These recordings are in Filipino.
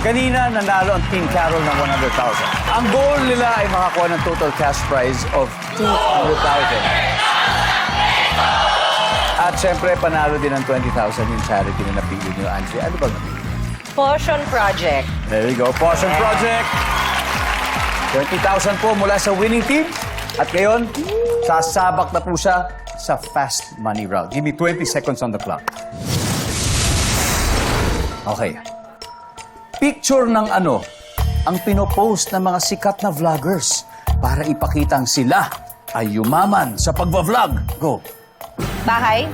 Kanina, nanalo ang Team Carol ng 100,000. Ang goal nila ay makakuha ng total cash prize of 200,000. At syempre, panalo din ng 20,000 yung charity na napili niyo, Angie. Ano ba napili? Potion Project. There you go. Potion Project. 20,000 po mula sa winning team. At ngayon, sasabak na po siya sa fast money round. Give me 20 seconds on the clock. Okay. Picture ng ano ang pinopost ng mga sikat na vloggers para ipakitang sila ay yumaman sa pagbablog. Go. Bahay.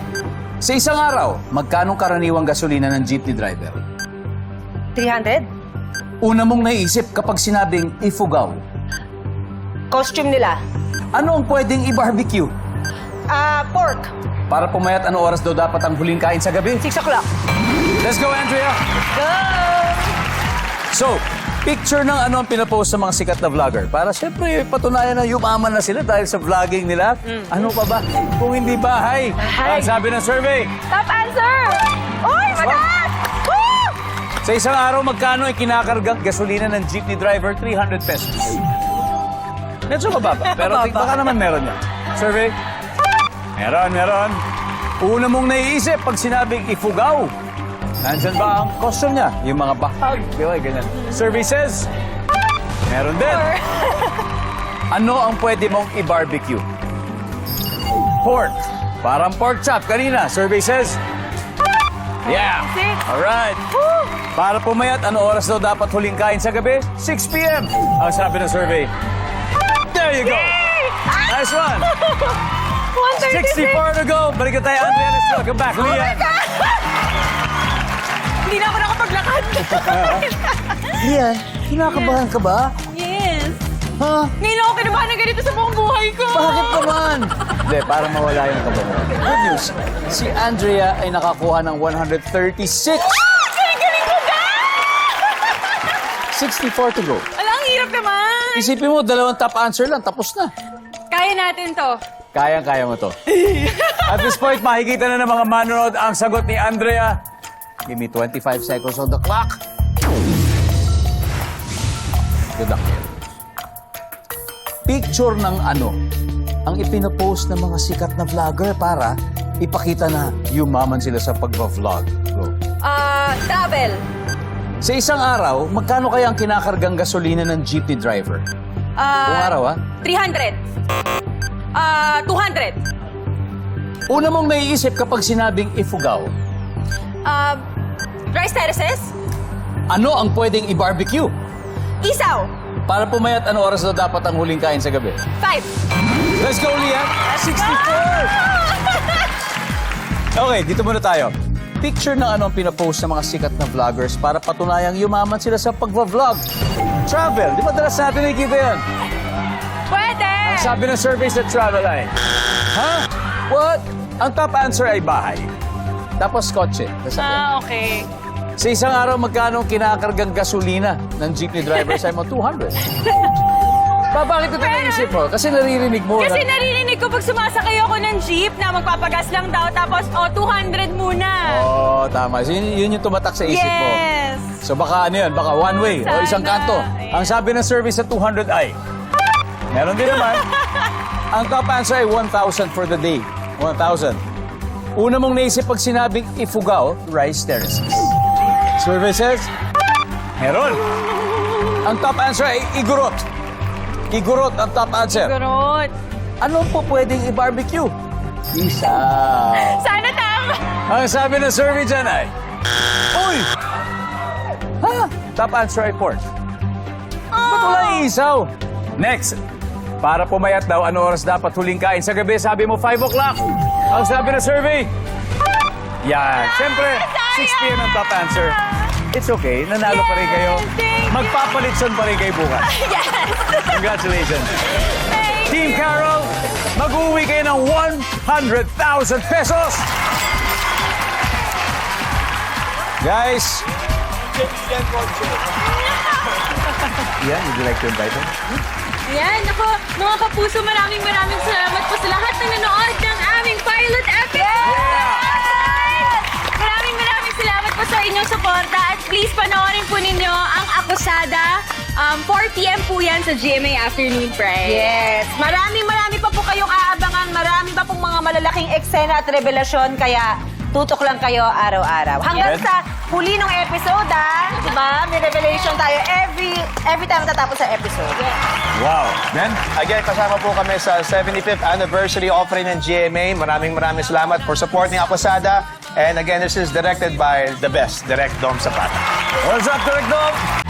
Sa isang araw, magkanong karaniwang gasolina ng jeepney driver? 300. Una mong naisip kapag sinabing ifugaw. Costume nila. Ano ang pwedeng i-barbecue? Ah, pork. Para pumayat ano oras daw dapat ang huling kain sa gabi? 6 o'clock. Let's go, Andrea! Go! So, picture ng ano ang pinapost sa mga sikat na vlogger. Para syempre patunayan na yumaman na sila dahil sa vlogging nila. Ano pa ba? Kung hindi bahay. Bahay. Ang sabi ng survey. Top answer! Uy, mataas! Woo! Sa isang araw, magkano ay kinakargang gasolina ng jeepney driver? 300 pesos. Medyo mababa. Pero Mababa. baka naman meron yan. Survey? Meron, meron. Una mong naiisip pag sinabing ifugaw. Nandyan ba ang costume niya? Yung mga bahag. Di ba? Ganyan. Says, meron din. Ano ang pwede mong i-barbecue? Pork. Parang pork chop kanina. Survey says, yeah. Alright. Para pumayat, ano oras daw dapat huling kain sa gabi? 6 p.m. Ang sabi ng survey. There you go. Nice one. 136. 64 to go. Balik na tayo, Andrea. Let's welcome back, Leah. Hindi na ako nakapaglakad. Leah, kinakabahan ka ba? yes. Ha? Ngayon ako kinabahan na ganito sa buong buhay ko. Bakit naman? Hindi, para mawala yung kabahan. Good news. Si Andrea ay nakakuha ng 136. Galing-galing ko, guys! 64 to go. Ala, ang hirap naman. Isipin mo, dalawang top answer lang, tapos na. Kaya natin to. Kayang-kaya mo to. At this point, makikita na ng mga manonood ang sagot ni Andrea. Give me 25 seconds on the clock. Good luck. Picture ng ano ang ipinopost ng mga sikat na vlogger para ipakita na yumaman sila sa pagba-vlog. Go. Ah, travel. Sa isang araw, magkano kaya ang kinakargang gasolina ng jeepney driver? Ah, Buong araw, ha? 300. Ah, 200. Una mong naiisip kapag sinabing ifugaw, Ah, rice terraces. ano ang pwedeng i-barbecue? Isaw. Para pumayat, ano oras na dapat ang huling kain sa gabi? 5. Let's go, Leah! 64! Okay, dito muna tayo. Picture ng ano ang pinapost ng mga sikat na vloggers para patunayang yumaman sila sa pagva-vlog. Travel. Di ba dalas natin nakikita yan? Pwede. Ang sabi ng survey sa travel ay, Ha? What? Ang top answer ay bahay. Tapos kotse. Sasakyan. Ah, okay. Sa isang araw, magkano ang kinakargang gasolina ng jeepney driver sa mo? 200. ba, bakit ito naisip mo? Kasi naririnig mo Kasi na... narinig ko pag sumasakay ako ng jeep na magpapagas lang daw tapos oh 200 muna. Oo, oh, tama. So, yun, yun yung tumatak sa isip mo. yes. So baka ano yun, baka one way o isang Sana. kanto. Ang sabi ng service sa 200 ay, meron din naman. ang top answer ay 1,000 for the day. 1,000. Una mong naisip pag sinabing ifugao, rice terraces. Services, meron. Ang top answer ay igurot. Igurot ang top answer. Garot. Ano po pwedeng i-barbecue? Isaw. Sana tama. Ang sabi ng survey dyan ay, Uy! Ha? Top answer ay pork. Ba't wala isaw? Next. Para pumayat daw, ano oras dapat huling kain sa gabi? Sabi mo, 5 o'clock. Ang sabi ng survey, yan. Siyempre, 6 p.m. ang top answer. It's okay. Nanalo pa rin kayo. Magpapalitson pa rin kayo bukas. Yes. Congratulations. Team. Carol, mag-uwi kayo ng 100,000 pesos! Guys! Yan, would you like to invite him? Yan, ako, mga kapuso, maraming maraming salamat po sa lahat ng nanood ng aming pilot episode! Maraming maraming salamat po sa inyong suporta at please panoorin po ninyo ang Um, 4pm po yan sa GMA Afternoon Pride. Yes. Marami, marami pa po kayong aabangan. Marami pa pong mga malalaking eksena at revelasyon. Kaya tutok lang kayo araw-araw. Hanggang Yes. sa huli ng episode, ah. Diba? May revelation tayo every every time natapos sa episode. Wow. Then, Again, kasama po kami sa 75th anniversary offering ng GMA. Maraming maraming salamat for supporting Akwasada. And again, this is directed by the best, Direct Dom Zapata. what's up, Direk Dom?